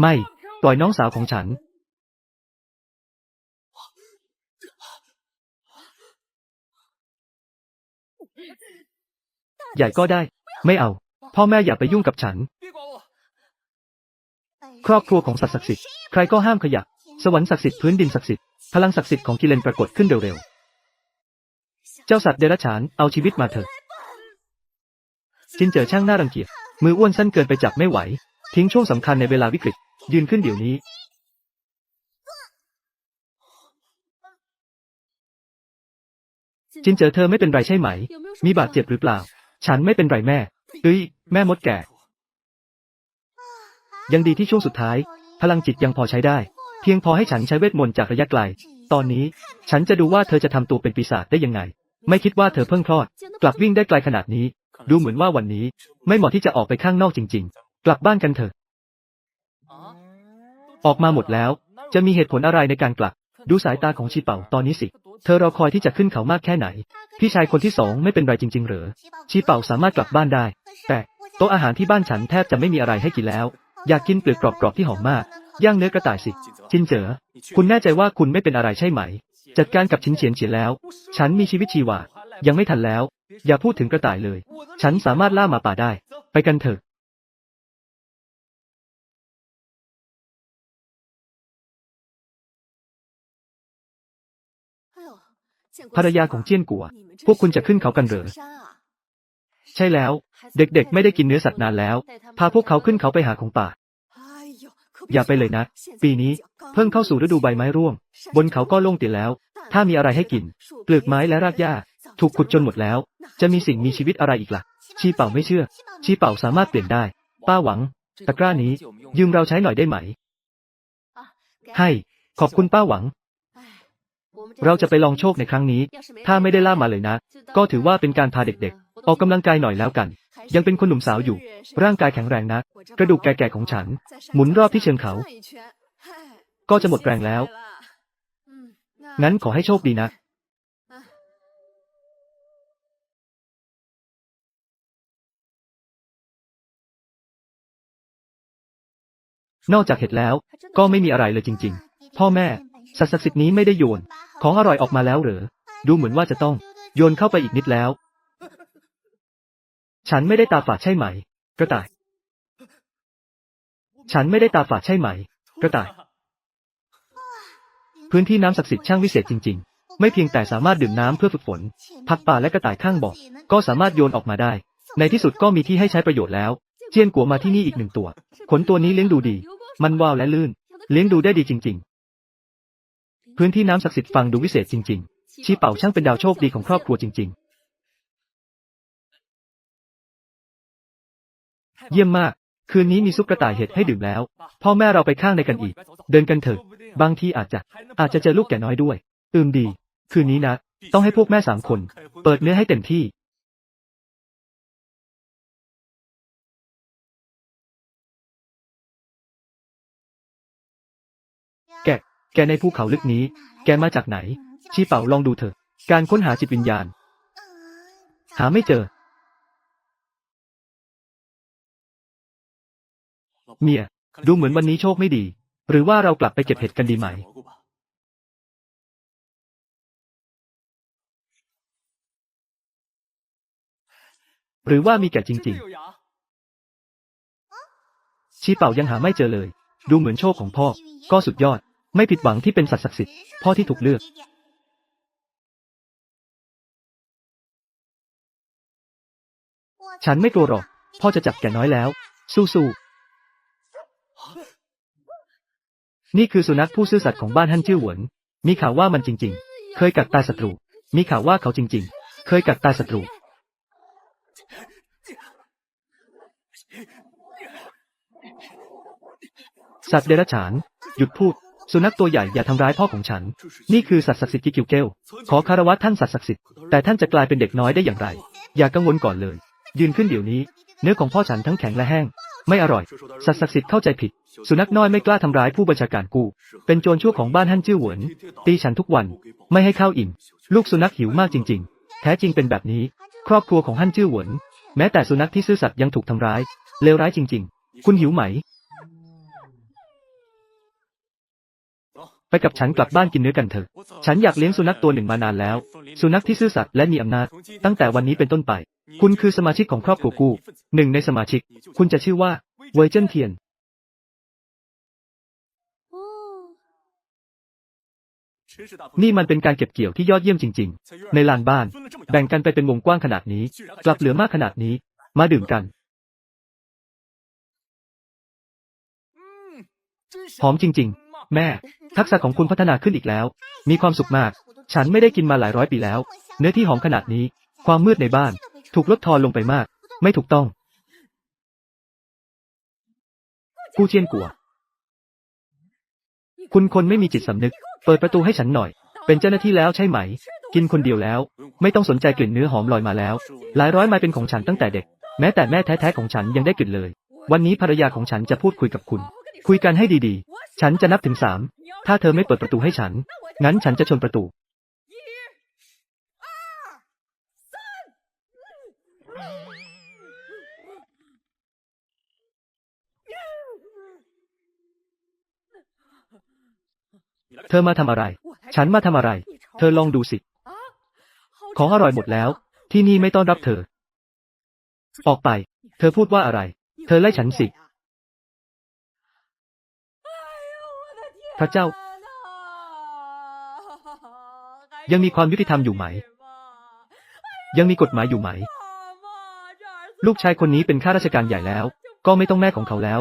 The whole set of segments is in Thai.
ไม่ ปล่อยน้องสาวของฉัน ใหญ่ก็ได้ ไม่เอา พ่อแม่อย่าไปยุ่งกับฉัน ครอบครัวของสัตว์ศักดิ์สิทธิ์ ใครก็ห้ามขยับ สวรรค์ศักดิ์สิทธิ์พื้นดินศักดิ์สิทธิ์ พลังศักดิ์สิทธิ์ของกิเลนปรากฏขึ้นเร็วๆ เจ้าสัตว์เดรัจฉาน เอาชีวิตมาเถอะจินเจอช่างน่ารังเกียจ มืออ้วนสั้นเกินไปจับไม่ไหว ทิ้งช่วงสำคัญในเวลาวิกฤต ยืนขึ้นเดี๋ยวนี้ จินเจอเธอไม่เป็นไรใช่ไหม มีบาดเจ็บหรือเปล่า ฉันไม่เป็นไรแม่เอ้ย แม่มดแก่ ยังดีที่ช่วงสุดท้าย พลังจิตยังพอใช้ได้ เพียงพอให้ฉันใช้เวทมนต์จากระยะไกล ตอนนี้ ฉันจะดูว่าเธอจะทำตัวเป็นปีศาจได้ยังไง ไม่คิดว่าเธอเพิ่งคลอด กลับวิ่งได้ไกลขนาดนี้ ดูเหมือนว่าวันนี้ ไม่เหมาะที่จะออกไปข้างนอกจริง ๆ กลับบ้านกันเถอะ ออกมาหมดแล้ว จะมีเหตุผลอะไรในการกลับ ดูสายตาของชีเป่าตอนนี้สิ เธอรอคอยที่จะขึ้นเขามากแค่ไหน พี่ชายคนที่สองไม่เป็นไรจริง ๆ เหรอ ชีเป่าสามารถกลับบ้านได้ แต่โต๊ะอาหารที่บ้านฉันแทบจะไม่มีอะไรให้กินแล้ว อยากกินเปลือกกรอบๆที่หอมมาก ย่างเนื้อกระต่ายสิ จินเจ๋อ คุณแน่ใจว่าคุณไม่เป็นอะไรใช่ไหม จัดการกับชินเฉียนเฉียนแล้ว ฉันมีชีวิตชีวา ยังไม่ทันแล้ว อย่าพูดถึงกระต่ายเลย ฉันสามารถล่าหมาป่าได้ ไปกันเถอะ ภรรยาของเจี้ยนกัว พวกคุณจะขึ้นเขากันเหรอ ใช่แล้ว เด็กๆ ไม่ได้กินเนื้อสัตว์นานแล้ว พาพวกเขาขึ้นเขาไปหาของป่า อย่าไปเลยนะ ปีนี้เพิ่งเข้าสู่ฤดูใบไม้ร่วง บนเขาก็โล่งเตียแล้ว ถ้ามีอะไรให้กิน เปลือกไม้และรากหญ้า ถูกขุดจนหมดแล้ว จะมีสิ่งมีชีวิตอะไรอีกล่ะ ชีเป่าไม่เชื่อ ชีเป่าสามารถเปลี่ยนได้ ป้าหวัง ตะกร้านี้ ยืมเราใช้หน่อยได้ไหม ให้ ขอบคุณป้าหวัง เราจะไปลองโชคในครั้งนี้ ถ้าไม่ได้ล่ามาเลยนะ ก็ถือว่าเป็นการพาเด็กๆ ออกกำลังกายหน่อยแล้วกัน ยังเป็นคนหนุ่มสาวอยู่ ร่างกายแข็งแรงนะ กระดูกแก่ๆของฉัน หมุนรอบที่เชิงเขา ก็จะหมดแรงแล้ว งั้นขอให้โชคดีนะนอกจากเห็ดแล้วก็ไม่มีอะไรเลยจริง ๆ พ่อแม่สัตว์ศักดิ์สิทธิ์นี้ไม่ได้โยน ของอร่อยออกมาแล้วเหรอ ดูเหมือนว่าจะต้อง โยนเข้าไปอีกนิดแล้ว ฉันไม่ได้ตาฝาดใช่ไหม กระต่าย ฉันไม่ได้ตาฝาดใช่ไหม กระต่าย พื้นที่น้ำศักดิ์สิทธิ์ช่างวิเศษจริง ๆ ไม่เพียงแต่สามารถดื่มน้ำเพื่อฝึกฝนผักป่าและกระต่ายข้างบ่อก็สามารถโยนออกมาได้ ในที่สุดก็มีที่ให้ใช้ประโยชน์แล้ว เจียนกัวมาที่นี่อีกหนึ่งตัว ขนตัวนี้เลี้ยงดูดี มันว่าวและลื่น เลี้ยงดูได้ดีจริง ๆ พื้นที่น้ำศักดิ์สิทธิ์ฟังดูวิเศษจริง ๆ ชีเป่าช่างเป็นดาวโชคดีของครอบครัวจริง ๆ เยี่ยมมาก คืนนี้มีซุปกระต่ายเห็ดให้ดื่มแล้ว พ่อแม่เราไปข้างในกันอีก เดินกันเถอะ บางทีอาจจะ อาจจะเจอลูกแก่น้อยด้วย อืมดี คืนนี้นะ ต้องให้พวกแม่สามคน เปิดเนื้อให้เต็มที่ แกะ แกในภูเขาลึกนี้ แกมาจากไหน ชีเป่าลองดูเถอะ การค้นหาจิตวิญญาณ หาไม่เจอ เมีย ดูเหมือนวันนี้โชคไม่ดี หรือว่าเรากลับไปเก็บเห็ดกันดีไหม หรือว่ามีแก่จริง ๆ ชีเป่ายังหาไม่เจอเลย ดูเหมือนโชคของพ่อ ก็สุดยอด ไม่ผิดหวังที่เป็นสัตว์ศักดิ์สิทธิ์พ่อที่ถูกเลือกฉันไม่กลัวหรอก พ่อจะจับแกน้อยแล้ว สู้ๆ นี่คือสุนัขผู้ซื่อสัตย์ของบ้านฮั่นชื่อหวน มีข่าวว่ามันจริง ๆ เคยกัดตายศัตรู มีข่าวว่าเขาจริง ๆ เคยกัดตายศัตรู สัตว์เดรัจฉาน หยุดพูด สุนัขตัวใหญ่อย่าทำร้ายพ่อของฉัน นี่คือสัตว์ศักดิ์สิทธิ์กิกิวเกลขอคารวะท่านสัตว์ศักดิ์สิทธิ์ แต่ท่านจะกลายเป็นเด็กน้อยได้อย่างไร อย่ากังวลก่อนเลย ยืนขึ้นเดี๋ยวนี้ เนื้อของพ่อฉันทั้งแข็งและแห้ง ไม่อร่อย สัตว์ศักดิ์สิทธิ์เข้าใจผิด สุนัขน้อยไม่กล้าทำร้ายผู้บัญชาการกู เป็นโจรชั่วของบ้านฮั่นจื้อหวน ตีฉันทุกวัน ไม่ให้ข้าวอิ่ม ลูกสุนัขหิวมากจริง ๆ แท้จริงเป็นแบบนี้ ครอบครัวของฮั่นจื้อหวน แม้แต่สุนัขที่ซื่อสัตย์ยังถูกทำร้าย เลวร้ายจริง ๆ คุณหิวไหม ไปกับฉันกลับบ้านกินเนื้อกันเถอะ ฉันอยากเลี้ยงสุนัขตัวหนึ่งมานานแล้ว สุนัขที่ซื่อสัตย์และมีอำนาจ ตั้งแต่วันนี้เป็นต้นไป คุณคือสมาชิกของครอบครัวกู้หนึ่งในสมาชิก คุณจะชื่อว่าเวอร์เจนเทียน นี่มันเป็นการเก็บเกี่ยวที่ยอดเยี่ยมจริง ๆ ในลานบ้าน แบ่งกันไปเป็นวงกว้างขนาดนี้ กลับเหลือมากขนาดนี้ มาดื่มกัน หอมจริง ๆ แม่ ทักษะของคุณพัฒนาขึ้นอีกแล้ว มีความสุขมาก ฉันไม่ได้กินมาหลายร้อยปีแล้ว เนื้อที่หอมขนาดนี้ ความมืดในบ้าน ถูกลดทอนลงไปมาก ไม่ถูกต้อง กู้เจียนกัว คุณคนไม่มีจิตสำนึก เปิดประตูให้ฉันหน่อย เป็นเจ้าหน้าที่แล้วใช่ไหม กินคนเดียวแล้ว ไม่ต้องสนใจกลิ่นเนื้อหอมลอยมาแล้ว หลายร้อยไมาเป็นของฉันตั้งแต่เด็ก แม้แต่แม่แท้ๆของฉันยังได้กลิ่นเลย วันนี้ภรรยาของฉันจะพูดคุยกับคุณ คุยกันให้ดีๆ ฉันจะนับถึงสาม ถ้าเธอไม่เปิดประตูให้ฉัน งั้นฉันจะชนประตู เธอมาทำอะไร ฉันมาทำอะไร เธอลองดูสิ ของอร่อยหมดแล้ว ที่นี่ไม่ต้อนรับเธอ ออกไป เธอพูดว่าอะไร เธอไล่ฉันสิ พระเจ้า ยังมีความยุติธรรมอยู่ไหม ยังมีกฎหมายอยู่ไหม ลูกชายคนนี้เป็นข้าราชการใหญ่แล้ว ก็ไม่ต้องแม่ของเขาแล้ว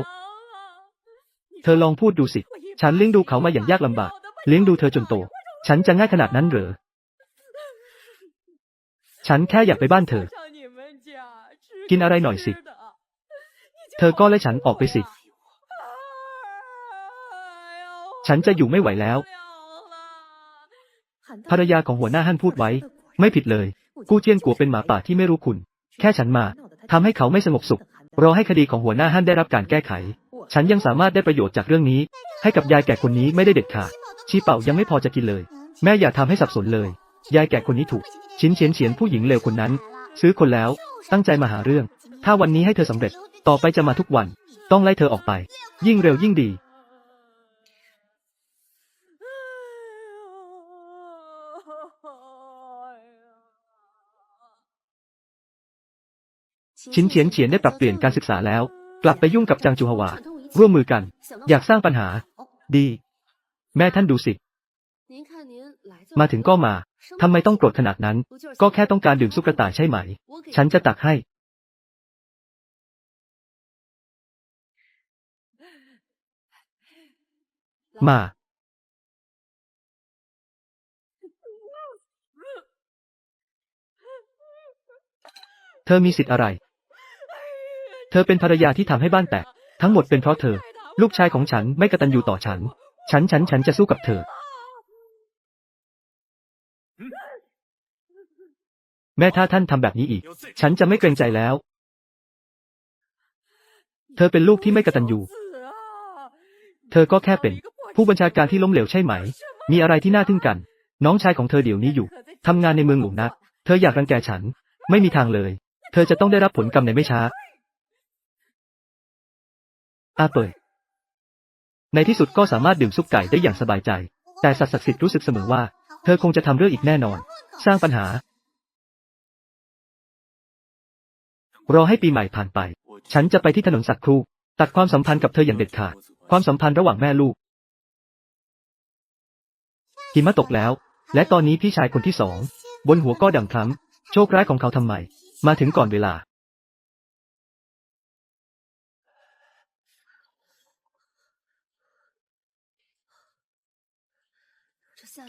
เธอลองพูดดูสิ ฉันเลี้ยงดูเขามาอย่างยากลำบาก เลี้ยงดูเธอจนโต ฉันจะง่ายขนาดนั้นเหรอ ฉันแค่อยากไปบ้านเธอ กินอะไรหน่อยสิ เธอก็ไล่ฉันออกไปสิ ฉันจะอยู่ไม่ไหวแล้ว ภรรยาของหัวหน้าฮั่นพูดไว้ ไม่ผิดเลย กู้เจียนกัวเป็นหมาป่าที่ไม่รู้คุณ แค่ฉันมาทำให้เขาไม่สงบสุข รอให้คดีของหัวหน้าฮั่นได้รับการแก้ไข ฉันยังสามารถได้ประโยชน์จากเรื่องนี้ ให้กับยายแก่คนนี้ไม่ได้เด็ดขาดชีเป่ายังไม่พอจะกินเลย แม่อย่าทำให้สับสนเลย ยายแก่คนนี้ถูก ชินเฉียนเฉียนผู้หญิงเลวคนนั้น ซื้อคนแล้ว ตั้งใจมาหาเรื่อง ถ้าวันนี้ให้เธอสำเร็จ ต่อไปจะมาทุกวัน ต้องไล่เธอออกไป ยิ่งเร็วยิ่งดี ชินเฉียนเฉียนได้ปรับเปลี่ยนการศึกษาแล้ว กลับไปยุ่งกับจางจูฮวา ร่วมมือกัน อยากสร้างปัญหา ดี แม่ท่านดูสิ มาถึงก็มาทำไมต้องโกรธขนาดนั้น ก็แค่ต้องการดื่มซุปกระต่ายใช่ไหม ฉันจะตักให้ มา เธอมีสิทธิ์อะไร เธอเป็นภรรยาที่ทำให้บ้านแตก ทั้งหมดเป็นเพราะเธอ ลูกชายของฉันไม่กตัญญูต่อฉัน ฉันฉันฉันจะสู้กับเธอ แม่ถ้าท่านทำแบบนี้อีก ฉันจะไม่เกรงใจแล้ว เธอเป็นลูกที่ไม่กตัญญู เธอก็แค่เป็น ผู้บัญชาการที่ล้มเหลวใช่ไหม มีอะไรที่น่าทึ่งกัน น้องชายของเธอเดี๋ยวนี้อยู่ทำงานในเมืองหลวงนักเธออยากรังแกฉัน ไม่มีทางเลย เธอจะต้องได้รับผลกรรมในไม่ช้า อาเปิดในที่สุดก็สามารถดื่มซุปไก่ได้อย่างสบายใจ แต่สัตว์ศักดิ์สิทธิ์รู้สึกเสมอว่า เธอคงจะทำเรื่องอีกแน่นอน สร้างปัญหา รอให้ปีใหม่ผ่านไป ฉันจะไปที่ถนนสักครู่ตัดความสัมพันธ์กับเธออย่างเด็ดขาด ความสัมพันธ์ระหว่างแม่ลูกหิมะตกแล้ว และตอนนี้พี่ชายคนที่สอง บนหัวก็ดังคล้ำโชคร้ายของเขาทำไม มาถึงก่อนเวลา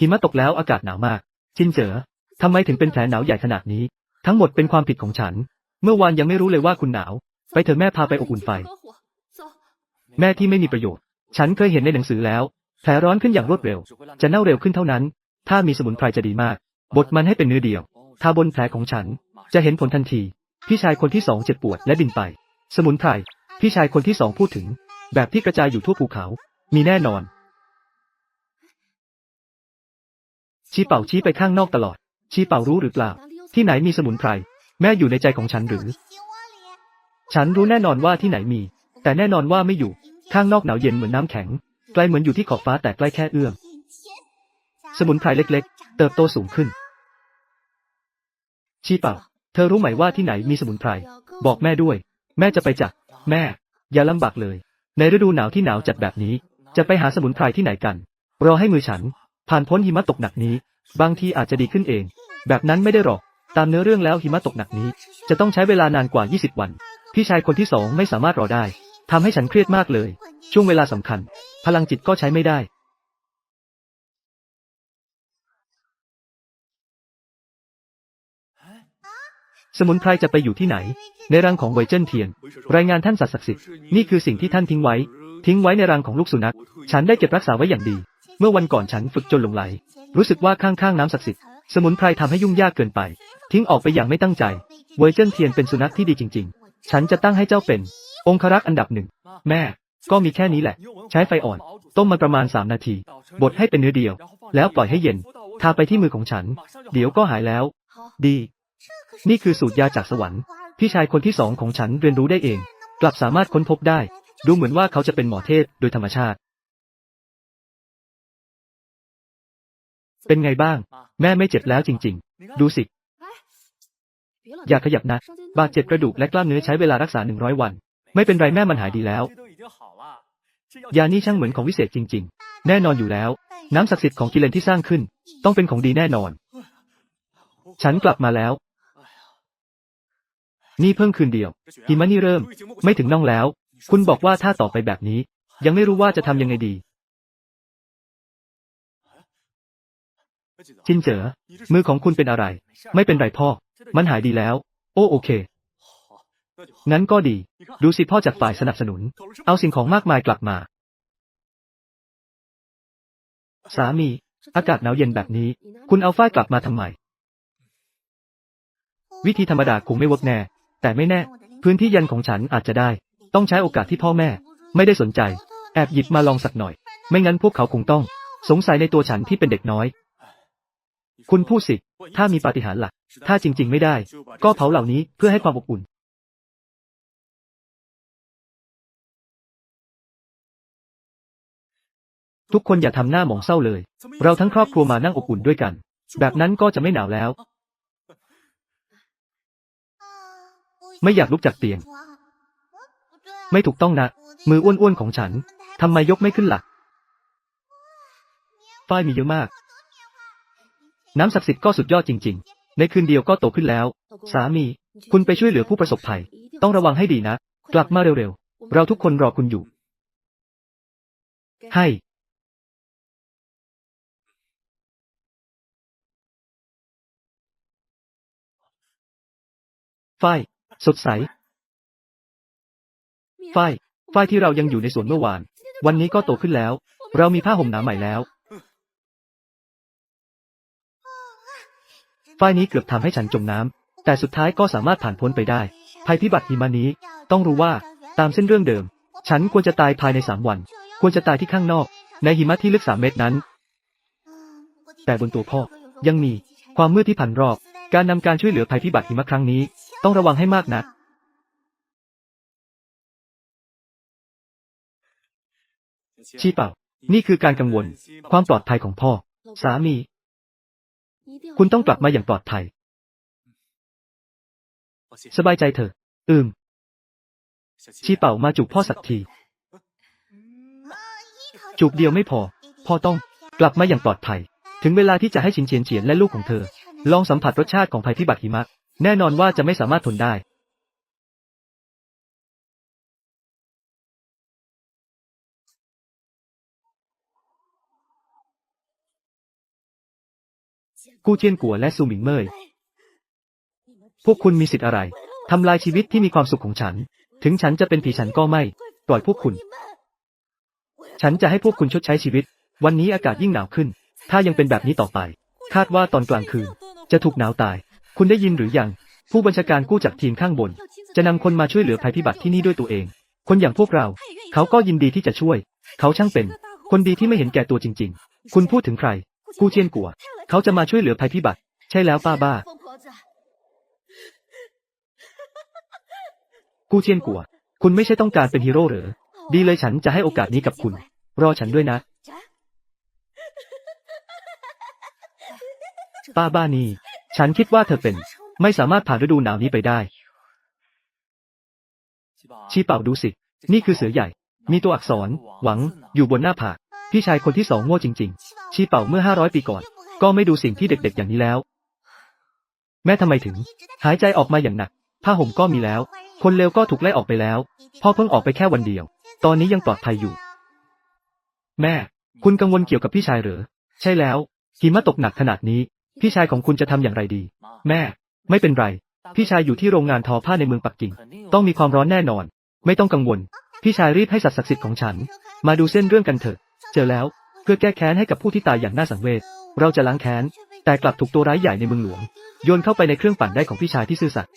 หิมะตกแล้วอากาศหนาวมากจินเจ๋อทำไมถึงเป็นแผลหนาวใหญ่ขนาดนี้ ทั้งหมดเป็นความผิดของฉัน เมื่อวานยังไม่รู้เลยว่าคุณหนาว ไปเถอะแม่พาไปอบอุ่นไฟ แม่ที่ไม่มีประโยชน์ ฉันเคยเห็นในหนังสือแล้ว แผลร้อนขึ้นอย่างรวดเร็ว จะเน่าเร็วขึ้นเท่านั้น ถ้ามีสมุนไพรจะดีมาก บดมันให้เป็นเนื้อเดียว ทาบนแผลของฉัน จะเห็นผลทันที พี่ชายคนที่สองเจ็บปวดและบินไป สมุนไพร พี่ชายคนที่สองพูดถึง แบบที่กระจายอยู่ทั่วภูเขา มีแน่นอน ชี้เป่าชี้ไปข้างนอกตลอด ชี้เป่ารู้หรือเปล่า ที่ไหนมีสมุนไพร แม่อยู่ในใจของฉันหรือ ฉันรู้แน่นอนว่าที่ไหนมี แต่แน่นอนว่าไม่อยู่ ข้างนอกหนาวเย็นเหมือนน้ำแข็ง ไกลเหมือนอยู่ที่ขอบฟ้าแต่ใกล้แค่เอื้อม สมุนไพรเล็ก ๆ เติบโตสูงขึ้น ชีเป่า เธอรู้ไหมว่าที่ไหนมีสมุนไพร บอกแม่ด้วย แม่จะไปจัก แม่ อย่าลำบากเลย ในฤดูหนาวที่หนาวจัดแบบนี้ จะไปหาสมุนไพรที่ไหนกัน รอให้มือฉัน ผ่านพ้นหิมะตกหนักนี้ บางทีอาจจะดีขึ้นเอง แบบนั้นไม่ได้หรอก ตามเนื้อเรื่องแล้วหิมะตกหนักนี้ จะต้องใช้เวลานานกว่า 20 วัน พี่ชายคนที่สองไม่สามารถรอได้ทำให้ฉันเครียดมากเลย ช่วงเวลาสำคัญ พลังจิตก็ใช้ไม่ได้สมุนไพรจะไปอยู่ที่ไหน ในรังของเวเจิ้นเทียน รายงานท่านสัตว์ศักดิ์สิทธิ์ นี่คือสิ่งที่ท่านทิ้งไว้ ทิ้งไว้ในรังของลูกสุนัข ฉันได้เก็บรักษาไว้อย่างดี เมื่อวันก่อนฉันฝึกจนหลงไหล รู้สึกว่าข้างๆน้ำศักดิ์สิทธิ์ สมุนไพรทำให้ยุ่งยากเกินไป ทิ้งออกไปอย่างไม่ตั้งใจ เวยเจนเทียนเป็นสุนัขที่ดีจริง ๆ ฉันจะตั้งให้เจ้าเป็น องครักษ์อันดับหนึ่ง แม่ ก็มีแค่นี้แหละ ใช้ไฟอ่อน ต้มมันประมาณ 3 นาที บดให้เป็นเนื้อเดียว แล้วปล่อยให้เย็น ทาไปที่มือของฉัน เดี๋ยวก็หายแล้ว ดี นี่คือสูตรยาจากสวรรค์ พี่ชายคนที่สองของฉันเรียนรู้ได้เอง กลับสามารถค้นพบได้ ดูเหมือนว่าเขาจะเป็นหมอเทพโดยธรรมชาติ เป็นไงบ้าง แม่ไม่เจ็บแล้วจริง ๆ ดูสิ อย่าขยับนะ บาดเจ็บกระดูกและกล้ามเนื้อใช้เวลารักษาหนึ่งร้อยวัน ไม่เป็นไรแม่มันหายดีแล้ว ยานี่ช่างเหมือนของวิเศษจริง ๆ แน่นอนอยู่แล้ว น้ำศักดิ์สิทธิ์ของกิเลนที่สร้างขึ้น ต้องเป็นของดีแน่นอน ฉันกลับมาแล้ว นี่เพิ่งคืนเดียวหิมะนี่เริ่ม ไม่ถึงน่องแล้ว คุณบอกว่าถ้าต่อไปแบบนี้ ยังไม่รู้ว่าจะทำยังไงดี จินเจ๋อมือของคุณเป็นอะไร ไม่เป็นไรพ่อ มันหายดีแล้ว โอ้โอเค งั้นก็ดี ดูสิพ่อจากฝ่ายสนับสนุน เอาสิ่งของมากมายกลับมา สามี อากาศหนาวเย็นแบบนี้ คุณเอาฝ้ายกลับมาทำไม วิธีธรรมดาคงไม่เวิร์กแน่ แต่ไม่แน่ พื้นที่ยันของฉันอาจจะได้ ต้องใช้โอกาสที่พ่อแม่ ไม่ได้สนใจ แอบหยิบมาลองสักหน่อย ไม่งั้นพวกเขาคงต้อง สงสัยในตัวฉันที่เป็นเด็กน้อย คุณพูดสิ ถ้ามีปาฏิหาริย์ล่ะ ถ้าจริง ๆ ไม่ได้ ก็เผาเหล่านี้เพื่อให้ความอบอุ่นทุกคนอย่าทำหน้าหมองเศร้าเลย เราทั้งครอบครัวมานั่งอบอุ่นด้วยกัน แบบนั้นก็จะไม่หนาวแล้ว ไม่อยากลุกจากเตียง ไม่ถูกต้องนะ มืออ้วนๆของฉัน ทำไมยกไม่ขึ้นหลัก ฝ้ายมีเยอะมาก น้ำศักดิ์สิทธิ์ก็สุดยอดจริง ๆ ในคืนเดียวก็โตขึ้นแล้ว สามี คุณไปช่วยเหลือผู้ประสบภัย ต้องระวังให้ดีนะ กลับมาเร็วๆ เราทุกคนรอคุณอยู่ ให้ ฝ้าย สดใส ฝ้าย ฝ้ายที่เรายังอยู่ในสวนเมื่อวาน วันนี้ก็โตขึ้นแล้ว เรามีผ้าห่มหนาใหม่แล้ว ฝ้ายนี้เกือบทำให้ฉันจมน้ำแต่สุดท้ายก็สามารถผ่านพ้นไปได้ ภัยพิบัติหิมะนี้ ต้องรู้ว่า ตามเส้นเรื่องเดิม ฉันควรจะตายภายในสามวัน ควรจะตายที่ข้างนอก ในหิมะที่ลึกสามเมตรนั้น แต่บนตัวพ่อ ยังมี ความมืดที่พันรอบ การนำการช่วยเหลือภัยพิบัติหิมะครั้งนี้ ต้องระวังให้มากนะชีเป่า นี่คือการกังวล ความปลอดภัยของพ่อ สามี คุณต้องกลับมาอย่างปลอดภัย สบายใจเถอะ อืม ชีเป่ามาจูบพ่อสักที จูบเดียวไม่พอ พ่อต้องกลับมาอย่างปลอดภัย ถึงเวลาที่จะให้ชินเฉียนเฉียนและลูกของเธอ ลองสัมผัสรสชาติของภัยพิบัติหิมะ แน่นอนว่าจะไม่สามารถทนได้ กู้เจียนกัวและซูหมิงเมยพวกคุณมีสิทธิ์อะไรทำลายชีวิตที่มีความสุขของฉัน ถึงฉันจะเป็นผีฉันก็ไม่ ปล่อยพวกคุณ ฉันจะให้พวกคุณชดใช้ชีวิต วันนี้อากาศยิ่งหนาวขึ้น ถ้ายังเป็นแบบนี้ต่อไป คาดว่าตอนกลางคืน จะถูกหนาวตาย คุณได้ยินหรือยัง ผู้บัญชาการกู้จากทีมข้างบน จะนำคนมาช่วยเหลือภัยพิบัติที่นี่ด้วยตัวเอง คนอย่างพวกเรา เขาก็ยินดีที่จะช่วย เขาช่างเป็น คนดีที่ไม่เห็นแก่ตัวจริง ๆ คุณพูดถึงใคร กู้เจียนกัว เขาจะมาช่วยเหลือภัยพิบัติ ใช่แล้วป้าบ้า กู้เจียนกัว คุณไม่ใช่ต้องการเป็นฮีโร่หรือ ดีเลยฉันจะให้โอกาสนี้กับคุณ รอฉันด้วยนะ ป้าบ้านี่ ฉันคิดว่าเธอเป็น ไม่สามารถผ่านฤดูหนาวนี้ไปได้ ชีเป่าดูสิ นี่คือเสือใหญ่ มีตัวอักษร หวัง อยู่บนหน้าผาก พี่ชายคนที่สองโง่จริง ๆ ชีเป่าเมื่อห้าร้อยปีก่อน ก็ไม่ดูสิ่งที่เด็กๆอย่างนี้แล้ว แม่ทำไมถึง หายใจออกมาอย่างหนัก ผ้าห่มก็มีแล้ว คนเลวก็ถูกไล่ออกไปแล้วพ่อเพิ่งออกไปแค่วันเดียว ตอนนี้ยังปลอดภัยอยู่ แม่ คุณกังวลเกี่ยวกับพี่ชายเหรอใช่แล้วหิมะตกหนักขนาดนี้ พี่ชายของคุณจะทำอย่างไรดี แม่ ไม่เป็นไร พี่ชายอยู่ที่โรงงานทอผ้าในเมืองปักกิ่ง ต้องมีความร้อนแน่นอน ไม่ต้องกังวล พี่ชายรีบให้สัตว์ศักดิ์สิทธิ์ของฉัน มาดูเส้นเรื่องกันเถอะ เจอแล้ว เพื่อแก้แค้นให้กับผู้ที่ตายอย่างน่าสังเวช เราจะล้างแค้น แต่กลับถูกตัวร้ายใหญ่ในเมืองหลวง โยนเข้าไปในเครื่องปั่นได้ของพี่ชายที่ซื่อสัตย์